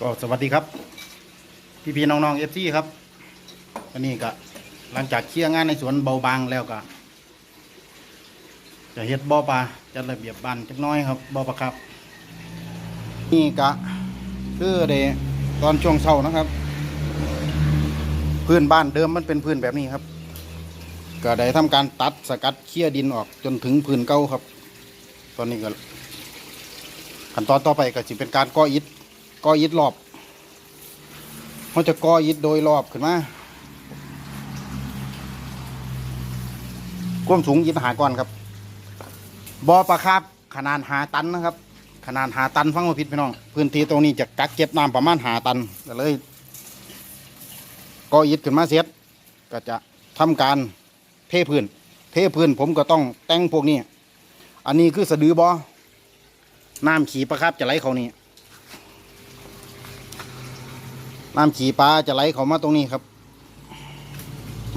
ก็สวัสดีครับ พี่พี่ๆน้องๆเอฟซีครับวันนี้ก็หลังจากเคลียร์งานในสวนเบาบางแล้วก็จะเฮ็ดบ่อปลาจัดระเบียบบ้านจักน้อยครับบ่อปลาครับ นี่ก็คือเดตอนช่วงเช้านะครับ พื้นบ้านเดิมมันเป็นพื้นแบบนี้ครับ ก็ได้ทำการตัดสกัดเคลียร์ดินออกจนถึงพื้นเก่าครับ ตอนนี้ก็ขั้นตอนต่อไปก็จะเป็นการก่ออิฐ ก่ออิฐรอบเขาจะก่ออิฐโดยรอบขึ้นมาความสูงอิฐหาก้อนครับบ่อปลาคาบขนาดหาตันนะครับ ขนาดหาตันฟังมาผิดพี่น้อง พื้นที่ตรงนี้จะกักเก็บน้ำประมาณหาตันก็เลยก่ออิฐขึ้นมาเสร็จก็จะทำการเทพื้น เทพื้นผมก็ต้องแต่งพวกนี้ อันนี้คือสะดือบอน้ำขี่ปลาครับจะไหลเขานี่ น้ำขี่ปลาจะไหลเข้ามาตรงนี้ครับ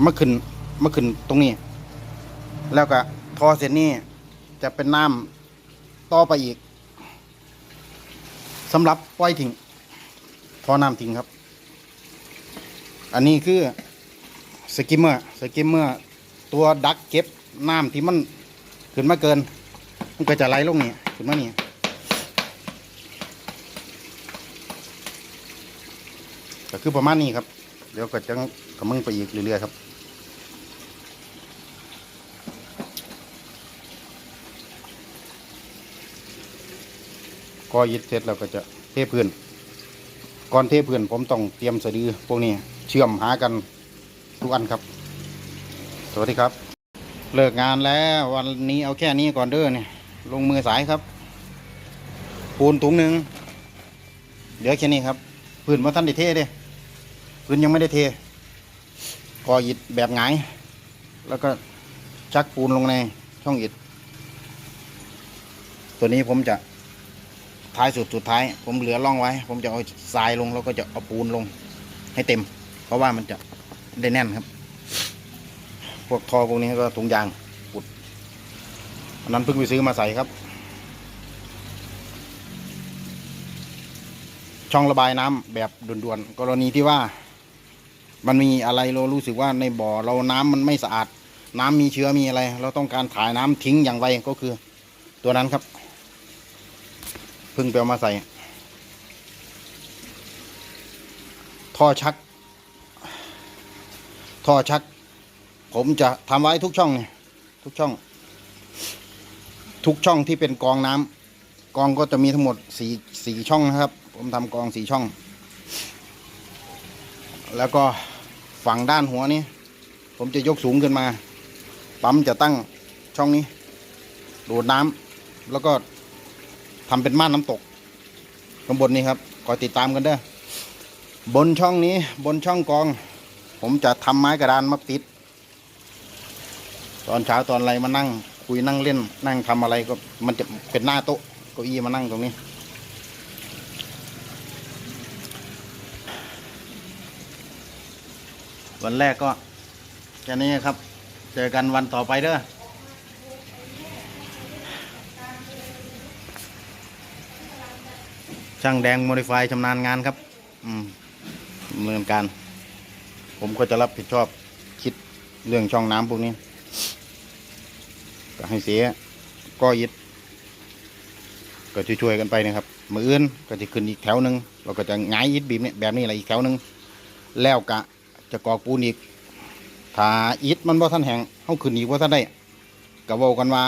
มาขึ้นมาขึ้นตรงนี้ แล้วก็ทอเสร็จนี่จะเป็นน้ำต่อไปอีกสำหรับปล่อยทิ้งทอน้ำทิ้งครับ อันนี้คือสกิมเมอร์สกิมเมอร์ตัวดักเก็บน้ำที่มันขึ้นมาเกิน มันก็จะไหลลงนี่ขึ้นมานี่ ก็คือประมาณนี้ครับ เดี๋ยวก็จะกระมึงไปอีกเรื่อยๆครับก็ยึดเสร็จแล้วก็จะเทพื้นก่อนเทพื้นผมต้องเตรียมสะดือพวกนี้เชื่อมหากันทุกอันครับ สวัสดีครับ เลิกงานแล้ววันนี้เอาแค่นี้ก่อนเด้อเนี่ยลงมือสายครับปูนถุงหนึ่งเดี๋ยวแค่นี้ครับพื้นมาท่านด้เทเด้ พื้นยังไม่ได้เทก่ออิฐแบบหงาย แล้วก็ชักปูนลงในช่องอิฐ ตัวนี้ผมจะท้ายสุดสุดท้าย ผมเหลือร่องไว้ ผมจะเอาทรายลงแล้วก็จะเอาปูนลงให้เต็ม เพราะว่ามันจะได้แน่นครับ พวกทอพวกนี้ก็ถุงยางปุดอันนั้นเพิ่งไปซื้อมาใส่ครับ ช่องระบายน้ำแบบด่วนๆกรณีที่ว่า มันมีอะไรเรารู้สึกว่าในบ่อเราน้ำมันไม่สะอาด น้ำมีเชื้อมีอะไร เราต้องการถ่ายน้ำทิ้งอย่างไวก็คือ ตัวนั้นครับพิ่งไปเอามาใส่ ท่อชัก ท่อชัก ผมจะทำไว้ทุกช่องเนี่ยทุกช่อง ทุกช่องที่เป็นกองน้ำกองก็จะมีทั้งหมดสี่สี่ช่องนะครับ ผมทำกองสี่ช่อง แล้วก็ ฝั่งด้านหัวนี้ ผมจะยกสูงขึ้นมา ปั๊มจะตั้งช่องนี้ ดูดน้ำแล้วก็ทำเป็นม่านน้ำตกข้างบนนี้ครับคอยติดตามกันเด้อบนช่องนี้บนช่องกอง ผมจะทำไม้กระดานมาติด ตอนเช้าตอนอะไรมานั่ง คุยนั่งเล่น นั่งทำอะไรก็มันจะเป็นหน้าโต๊ะเก้าอี้มานั่งตรงนี้ วันแรกก็แค่นี้ครับ เจอกันวันต่อไปเด้อช่างแดงโมดิฟายชำนาญงานครับ อืมดำเนินการ ผมก็จะรับผิดชอบคิดเรื่องช่องน้ำพวกนี้ ก็ให้เสีย ก็ยึด ก็ช่วยๆกันไปนะครับ มืออื่นก็จะขึ้นอีกแถวหนึ่งเราก็จะงายยึดบีมเนี่ยแบบนี้อะไรอีกแถวหนึ่งแล้วกะ จะกอกปูนอีกถ้าอิฐมันบ่ท่านแหงเขาขึ้นอีกว่าท่านได้ก็เว้ากันว่า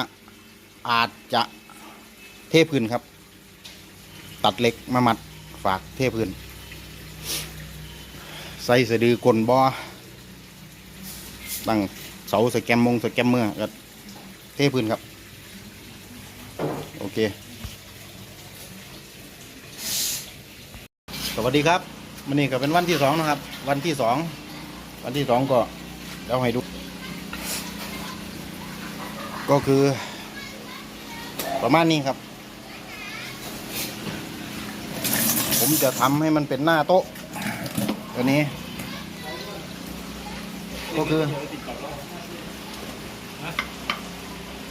อาจจะเทพื้นครับ ตัดเหล็กมามัดฝากเทพื้น ใส่สะดือกลนบ่ตั้งเสาสแกมมงสแกมเมื่อก็เทพื้นครับ โอเค สวัสดีครับวันนี้ก็เป็นวันที่สองนะครับ วันที่สอง วันที่สองก็เดี๋ยวให้ดู ก็คือ ประมาณนี้ครับ ผมจะทำให้มันเป็นหน้าโต๊ะตัวนี้ ก็คือ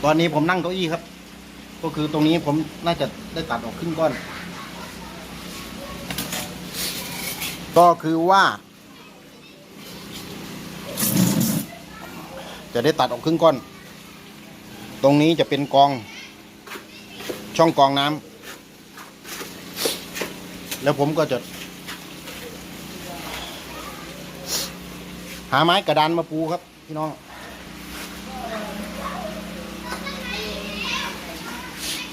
ตอนนี้ผมนั่งเก้าอี้ครับ ก็คือตรงนี้ผมน่าจะได้ตัดออกครึ่งก้อน ก็คือว่า จะได้ตัดออกครึ่งก้อน ตรงนี้จะเป็นกอง ช่องกองน้ำแล้วผมก็จะ หาไม้กระดานมาปูครับ พี่น้อง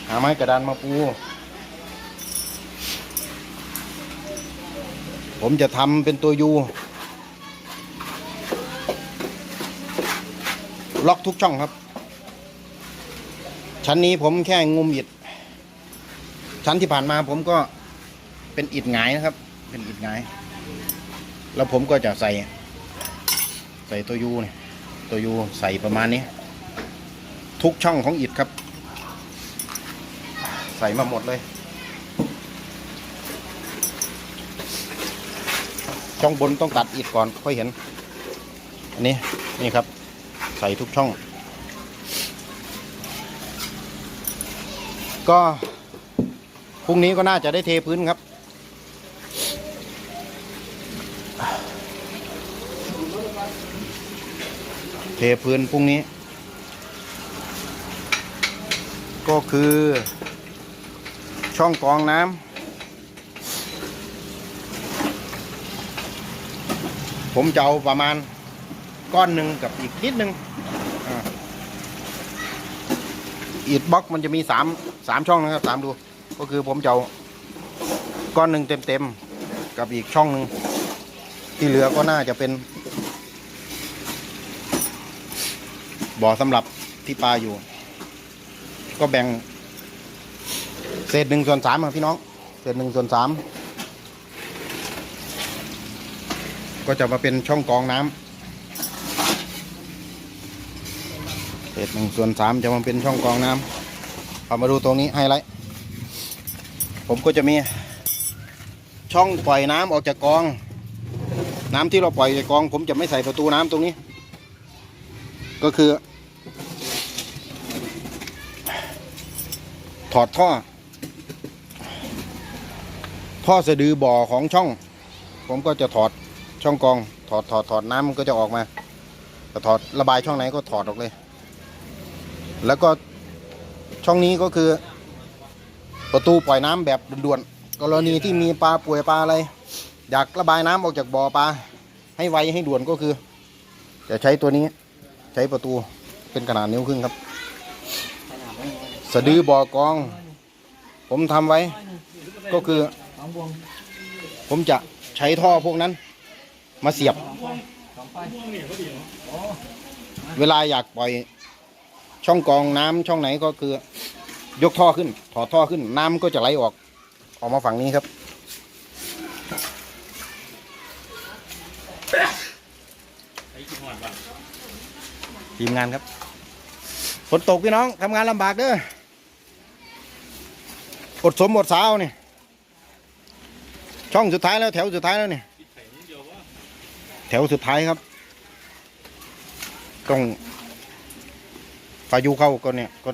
หาไม้กระดานมาปู ผมจะทำเป็นตัวยู ล็อกทุกช่องครับ ชั้นนี้ผมแค่งุมอิด ชั้นที่ผ่านมาผมก็เป็นอิดหงายนะครับ เป็นอิดหงาย แล้วผมก็จะใส่ ใส่ตัวยูเนี่ยตัวยูใส่ประมาณนี้ ทุกช่องของอิดครับ ใส่มาหมดเลย ช่องบนต้องตัดอิดก่อนค่อยเห็น อันนี้นี่ครับ ใส่ทุกช่อง ก็พรุ่งนี้ก็น่าจะได้เทพื้นครับ เทพื้นพรุ่งนี้ ก็คือช่องกรองน้ำผมจะเอาประมาณก้อนหนึ่งกับอีกนิดนึงอ่า อิดบล็อกมันจะมีสามสามช่องนะครับสามดู ก็คือผมจะเอาก้อนหนึ่งเต็มๆกับอีกช่องหนึ่งที่เหลือก็น่าจะเป็น บ่อสำหรับที่ปลาอยู่ ก็แบ่ง เศษหนึ่งส่วนสามครับพี่น้อง เศษหนึ่งส่วนสามก็จะมาเป็นช่องกองน้ำ ศษหนึ่งส่วนสามจะมาเป็นช่องกรองน้ำเอามาดูตรงนี้ไฮไลท์ผมก็จะมีช่องปล่อยน้ำออกจากกอง น้ำที่เราปล่อยจากกอง ผมจะไม่ใส่ประตูน้ำตรงนี้ ก็คือ ถอดท่อ ท่อสะดือบ่อของช่อง ผมก็จะถอดช่องกอง ถอดถอดถอดน้ำมันก็จะออกมาถอดระบายช่องไหนก็ถอดออกเลย แล้วก็ช่องนี้ก็คือ ประตูปล่อยน้ำแบบด่วนๆกรณีที่มีปลาป่วยปลาอะไร อยากระบายน้ำออกจากบ่อปลาให้ไวให้ด่วนก็คือ จะใช้ตัวนี้ ใช้ประตูเป็นขนาดนิ้วครึ่งครับ สะดือบ่อกรอง ผมทำไว้ ก็คือ ผมจะใช้ท่อพวกนั้น มาเสียบ เวลาอยากปล่อย ช่องกองน้ำช่องไหนก็คือ ยกท่อขึ้น ถอดท่อขึ้น น้ำก็จะไหลออก ออกมาฝั่งนี้ครับ ทีมงานครับฝนตกพี่น้องทำงานลำบากเด้ออดสมอดสาวนี่ช่องสุดท้ายแล้วแถวสุดท้ายแล้วนี่แถวสุดท้ายครับ ต้อง พายุเข้าก็เนี่ยก็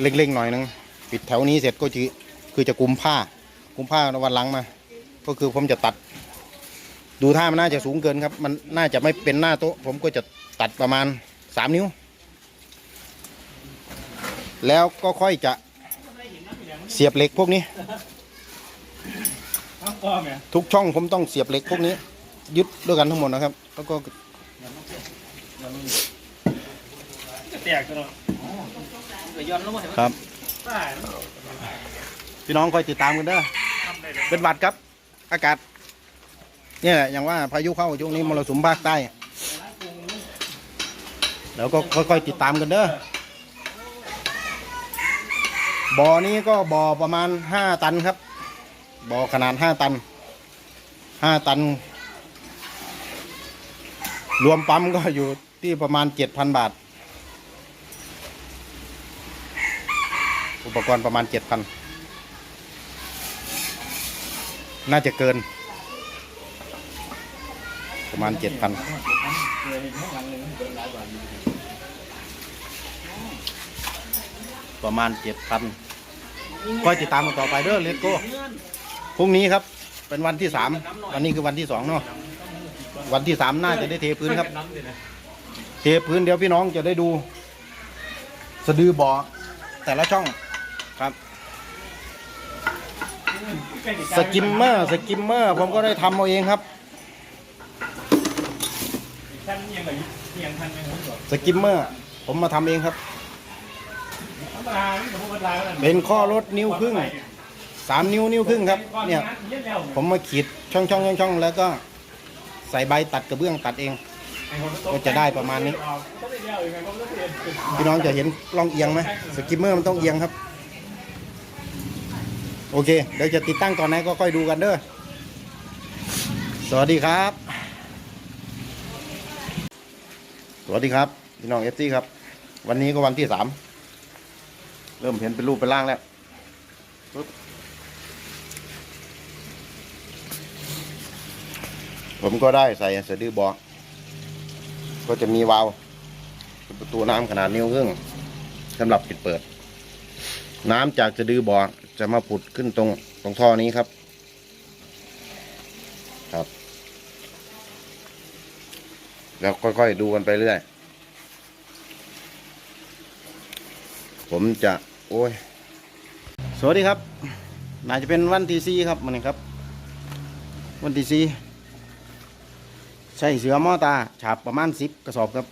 เร่งๆหน่อยนึงปิดแถวนี้เสร็จก็จะคือจะกุมผ้ากุมผ้าวันหลังมา ก็คือผมจะตัด ดูท่ามันน่าจะสูงเกินครับ มันน่าจะไม่เป็นหน้าโต๊ะ ผมก็จะตัดประมาณสามนิ้ว แล้วก็ค่อยจะเสียบเหล็กพวกนี้ ทุกช่องผมต้องเสียบเหล็กพวกนี้ ยึดด้วยกันทั้งหมดนะครับ แล้วก็ แตกตัวเนาะเดี๋ยวย้อนลงมาเห็นครับป้าพี่น้องคอยติดตามกันเด้อ ทำได้เลยเป็นหวัดครับ อากาศ เนี่ยแหละอย่างว่าพายุเข้าช่วงนี้มรสุมภาคใต้แล้วก็ค่อยๆติดตามกันเด้อบ่อนี้ก็บ่อประมาณห้าตันครับบ่อขนาดห้าตันห้าตัน รวมปั๊มก็อยู่ที่ประมาณเจ็ดพันบาท อุปกรณ์ประมาณเจ็ดพันน่าจะเกิน ประมาณเจ็ดพันประมาณเจ็ดพันคอยติดตามกันต่อไปเด้อเลตโก้พรุ่งนี้ครับ เป็นวันที่สามวันนี้คือวันที่สองเนาะวันที่สามน่าจะได้เทพื้นครับ เทพื้นเดี๋ยวพี่น้องจะได้ดู สะดือบ่อแต่ละช่อง ครับสกิมเมอร์สกิมเมอร์ผมก็ได้ทำเอาเองครับท่านยังไงยังท่านยังไงก่อนสกิมเมอร์ผมมาทำเองครับธรรมดาที่ผมธรรมดาก็เป็นข้อรถนิ้วครึ่งสามนิ้วนิ้วครึ่งครับ เนี่ย ผมมาขีดช่องช่องช่องช่องแล้วก็ใส่ใบตัดกระเบื้องตัดเอง ก็จะได้ประมาณนี้ พี่น้องจะเห็นล่องเอียงไหมสกิมเมอร์มันต้องเอียงครับ โอเค เดี๋ยวจะติดตั้งตอนไหนก็ค่อยดูกันเด้อ สวัสดีครับ สวัสดีครับ พี่น้องเอฟซีครับ วันนี้ก็วันที่สาม เริ่มเห็นเป็นรูปเป็นร่างแล้วปึ๊บผมก็ได้ใส่สะดือบอก ก็จะมีวาล์วประตูน้ำขนาดนิ้วครึ่งสำหรับปิดเปิด น้ำจากสะดือบ่อ จะมาผุดขึ้นตรงตรงท่อนี้ครับ ครับ แล้วค่อยๆดูกันไปเรื่อย ผมจะโอ้ย สวัสดีครับ น่าจะเป็นวันที่สี่ครับมันนี่ครับ วันที่สี่ใส่เสือหม้อตาฉาบประมาณสิบกระสอบครับ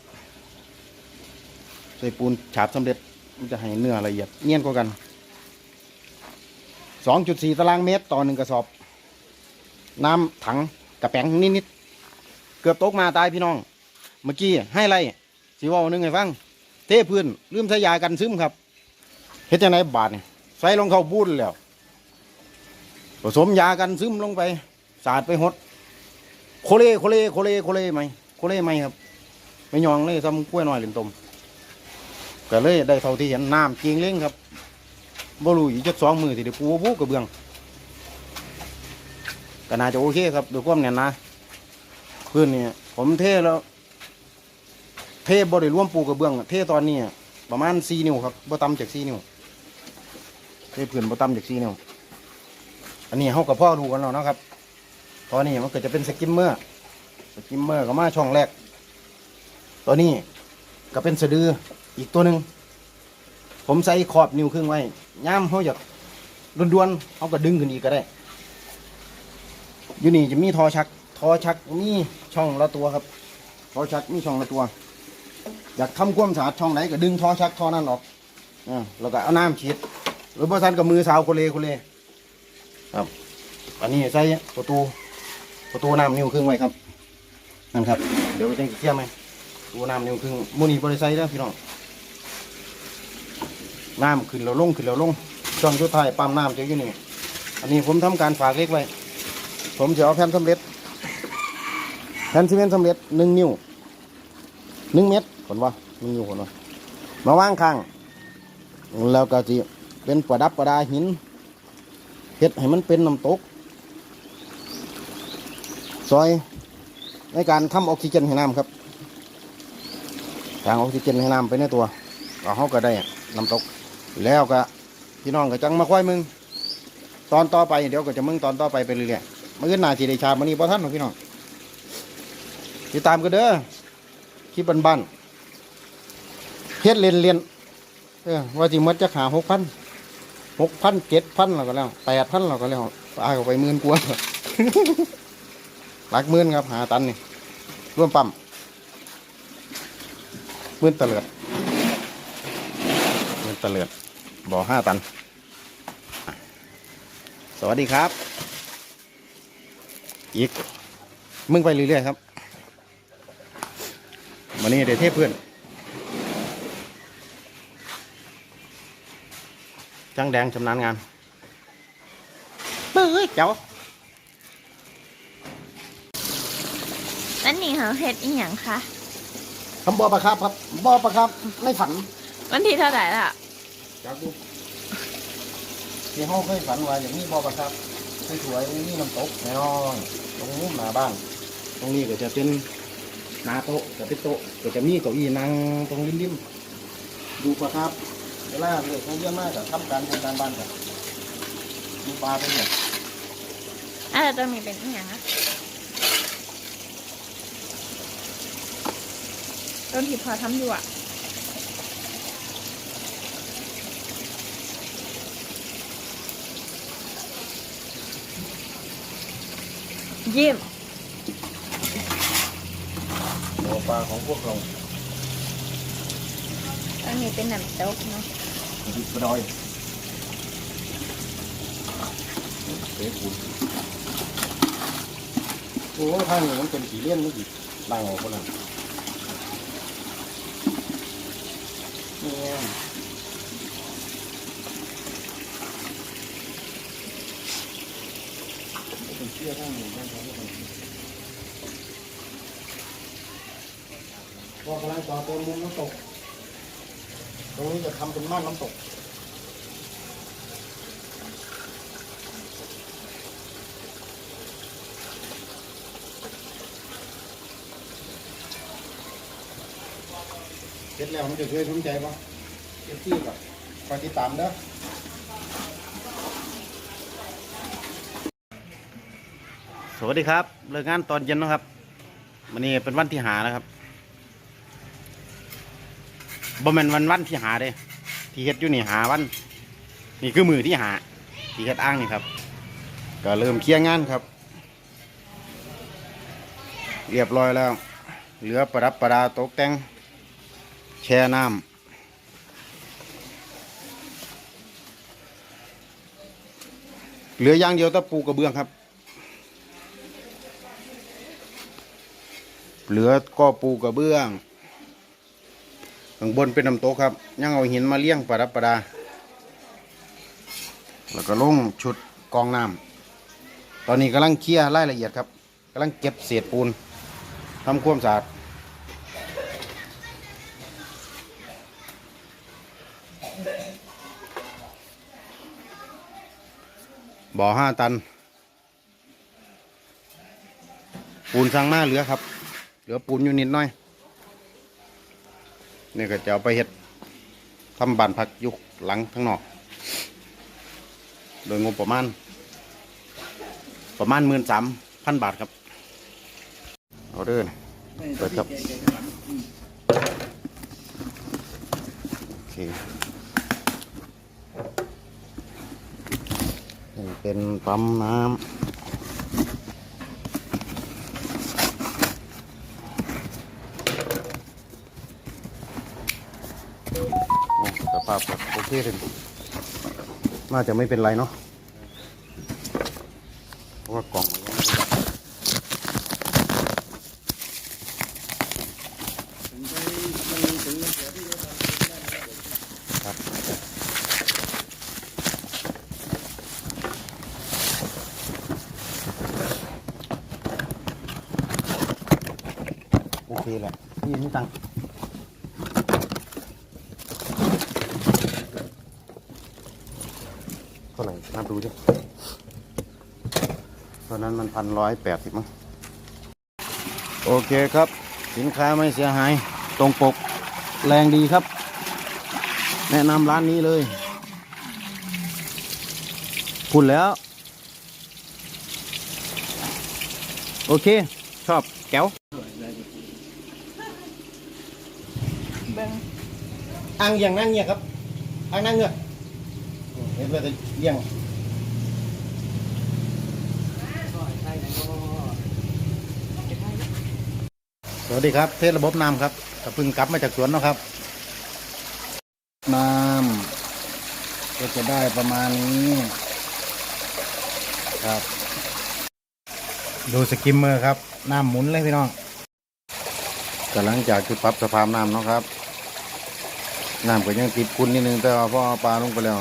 ใส่ปูนฉาบสำเร็จมันจะให้เนื้อละเอียดเนียนกว่ากัน สองจุดสี่ตารางเมตรต่อหนึ่งกระสอบ น้ำถังกระแป้งนิดๆเกือบตกมาตายพี่น้อง เมื่อกี้ให้ไรสีว่าหนึ่งให้ฟัง เทพื้นลืมใส่ยากันซึมครับเฮ็ดจังไดบาดใส่ลงเข้าบูนแล้ว ผสมยากันซึมลงไป สาดไปหด โคเลโคเลโคเลโคเลไหมโคเลไหมครับ ไม่ยองเลยซ้ำกล้วยหน้อยเหลินตมก็เลยได้เท่าที่เห็นน้ำจริงเล้งครับ บ่รู้อีกจักสองมือที่ได้ปูปูกระเบื้องก็น่าจะโอเคครับดูความแน่นนะพื้นเนี่ย ผมเทแล้ว เทบ่ได้รวมปูกระเบื้องเทตอนนี้ประมาณสี่นิ้วครับบ่ต่ำจากสี่นิ้วเทพื้นบ่ต่ำจากสี่นิ้วอันนี้เฮากับพ่อดูกันแล้วนะครับ ตอนนี้มันเก็จะเป็นสกิมเมอร์สกิมเมอร์ก็มาช่องแรกตัวนี้ก็เป็นสะดืออีกตัวหนึ่ง ผมใส่ขอบนิ้วครึ่งไว้ย่ามเขาอยากดวนๆเขาก็ดึงขึ้นอีกก็ได้ อยู่นี่จะมีทอชัก ทอชักมีช่องละตัวครับ ทอชักมีช่องละตัว อยากทำความสะอาดช่องไหนก็ดึงทอชักทอนั้นออกอ่าแล้วก็เอาน้ำฉีดหรือบ่ทันกับมือสาวโคเลโคเลครับ อันนี้ใส่ประตูประตูน้ำนิ้วครึ่งไว้ครับนั่นครับ เดี๋ยวจะเกี่ยมไหมประตูน้ำนิ้วครึ่งมูนี่บริไซแล้วพี่น้อง น้ำขึ้นแล้วลงขึ้นแล้วลงช่องชุดไทายปั๊มน้ำจะอยู่นี่อันนี้ผมทำการฝากเล็กไว้ ผมจะเอาแผ่นสำเร็จแผ่นซีเมนต์สำเร็จหนึ่งนิ้วหนึ่งเม็ดผลว่าหนึ่งนิ้วผลว่ามาว่างข้าง แล้วก็จะเป็นประดับประดาหินเฮ็ดให้มันเป็นน้ำตก ซอยในการทำออกซิเจนให้น้ำครับทางออกซิเจนให้น้ำไปในตัวก็เขาก็ได้น้ำตก แล้วก็พี่น้องก็จังมาค่อยมึง ตอนต่อไปเดี๋ยวก็จะมึงตอนต่อไปไปเรื่อยๆมื่อหนาทีได้ชามันนี้พอท่านของพี่น้องติดตามกันเด้อคลิปบ้านๆเฮ็ดเรียนเรียนเออว่าจิมัดจะหาหกพันหกพันเจ็ดพันเราก็แล้วแปดพันเราก็แล้วตายออกไปหมื่นกว่าหลักหมื่นครับหาตันนี่ร่วมปั๊มหมื่นตะเลือด ตะเลือดบ่อห้าตัน สวัสดีครับ อีก มึงไปเรื่อยๆครับวันนี้เดี๋ยวเทพเพื่อน จังแดงชำนาญงานเบ้ยเจ้าอันนี้เขาเฮ็ดอีหยังคะคำบอประครับครับบอประครับไม่ฝัน วันที่เท่าไหร่ล่ะ จากดูที่ห้องเคยฝันว่าอย่างนี้บอประครับสวยๆนี่น้ำตกแน่นอนตรงนู้นหน้าบ้านตรงนี้ก็จะเป็นหนาโต๊ะจะเป็นโต๊ะก็จะมีเก้าอี้นั่งตรงริมๆดูประครับเวลาเรื่องเยอะมากกับทำการทำการบ้านกันดูปลาไปเนี่ยอะไรแล้วจะมีเป็นอีหยังอะต้นที่พอทำอยู่อะ ยิ้มหัวปลาของพวกเราต้นนี้เป็นน้ำตกเนาะดิบกระดอยเอ๊ะคุณโอ้ทางนี้มันเป็นสีเลี่ยนมันสิล่างออกคนละเนี่ย เป็นเชื่อทางนี้ทางนี้ก็กำลังต่อติมมุมน้ำตก ตรงนี้จะทำเป็นม่านน้ำตกเสร็จแล้วมันจะช่วยสนใจปะเก็บที่ก่อนคอยติดตามเด้อ สวัสดีครับเลิกงานตอนเย็นนะครับวันนี้เป็นวันที่หานะครับบ่แม่นวันวันที่หาเด้ที่เฮ็ดอยู่นี่หาวัน นี่คือมือที่หา ที่เฮ็ดอ้างนี่ครับ ก็เริ่มเคลียร์งานครับ เรียบร้อยแล้ว เหลือประดับประดาตกแต่งแช่น้ำเหลืออย่างเดียวตะปูกระเบื้องครับ เหลือก็ปูกระเบื้องข้างบนเป็นน้ำตกครับ ยังเอาหินมาเลี้ยงประดับประดา แล้วก็ลงชุดกองน้ำตอนนี้กำลังเคลียร์รายละเอียดครับกำลังเก็บเศษปูนทำความสะอาดบ่อห้าตัน ปูนสั่งมาเหลือครับ ลือปูนอยู่นิดหน่อยนี่ก็จะเอาไปเฮ็ดทำบานพักยุคหลังข้างนอก โดยงบประมาณ ประมาณหมื่นสามพันบาทครับ เอาเด้อนะเปิดครับโอเคเป็นปั๊มน้ำ โอ้สภาพแบบโอ เคเลยน่าจะไม่เป็นไรเนาะเพราะว่ากล่องมันยังไม่ได้ครับโอเคแหละพี่ไม่ตังค์ เท่าไหร่นับดูดิตอนนั้นมัน พันร้อยแปดสิบมั้งโอเคครับ สินค้าไม่เสียหาย ตรงปก แรงดีครับ แนะนำร้านนี้เลยพูดแล้ว โอเค ชอบแก้วอ่างอย่างนั่งเงียครับอ่างนั่งเงือกเห็นเพื่อจะเลี้ยง สวัสดีครับ เทศระบบน้ำครับก็เพิ่งกลับมาจากสวนนะครับ น้ำก็จะได้ประมาณนี้ครับ ดูสกิมเมอร์ครับ น้ำหมุนเลยพี่น้องก็หลังจากที่ปรับสภาพน้ำเนาะครับ น้ำก็ยังติดคุณนิดนึงแต่ว่าพอปลาลงไปแล้ว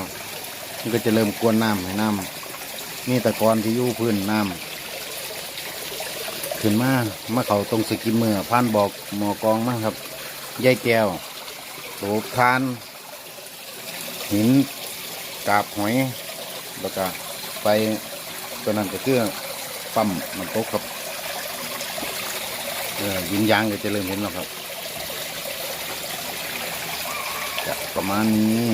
มันก็จะเริ่มกวนน้ำให้น้ำนี่ตะกอนที่ยู่พื้นน้ำ ขึ้นมามาเขาตรงสกิมเมอร์พานบอกหมอกองมาครับยายแก้วโถทาน หินกาบหอยแล้วก็ไปตัวนั้นก็คือปั๊มน้ำตกครับเออยินยางก็จะเริ่มเห็นแล้วครับประมาณนี้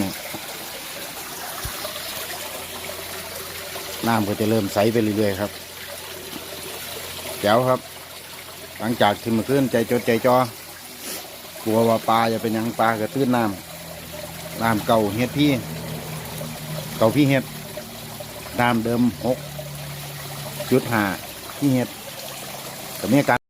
น้ำก็จะเริ่มใสไปเรื่อยๆครับ แจ๋วครับ หลังจากที่มื่อคืนใจจดใจจอกลัวว่าปลาจะเป็นยังปลากระตื้นน้ำน้ำเก่าเฮ็ดพี่ เก่าพี่เฮ็ดน้ำเดิมหกจุดห้าพี่เฮ็ดแต่มีอาการ